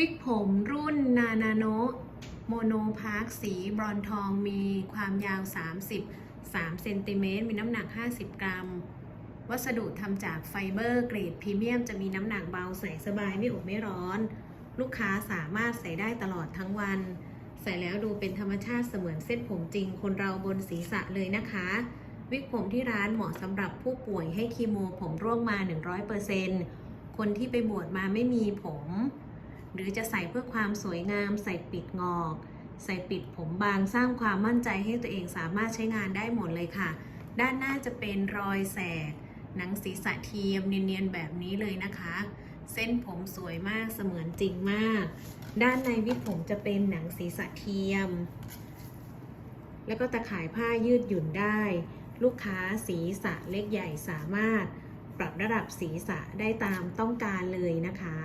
วิกผมรุ่นนานาโนโมโนพาร์คสีบรอนทองมีความยาว 30 3เซนติเมตรมีน้ำหนัก 50 กรัม วัสดุทำจากไฟเบอร์เกรดพรีเมียมจะมีน้ำหนักเบาใส่สบายไม่อบไม่ร้อน ลูกค้าสามารถใส่ได้ตลอดทั้งวัน ใส่แล้วดูเป็นธรรมชาติเสมือนเส้นผมจริง คนเราบนศีรษะเลยนะคะ วิกผมที่ร้านเหมาะสำหรับผู้ป่วยให้คีโมผมร่วงมา 100%คนที่ไปบวชมาไม่มีผม หรือจะใส่เพื่อความสวยงาม ใส่ปิดงอก ใส่ปิดผมบางสร้างความมั่นใจให้ตัวเองสามารถใช้งานได้หมดเลยค่ะ ด้านหน้าจะเป็นรอยแสกหนังศีรษะเทียมเนียนๆแบบนี้เลยนะคะ เส้นผมสวยมากเสมือนจริงมาก ด้านในวิกผมจะเป็นหนังศีรษะเทียม แล้วก็ตะข่ายผ้ายืดหยุ่นได้ ลูกค้าศีรษะเล็กใหญ่สามารถปรับระดับศีรษะได้ตามต้องการเลยนะคะ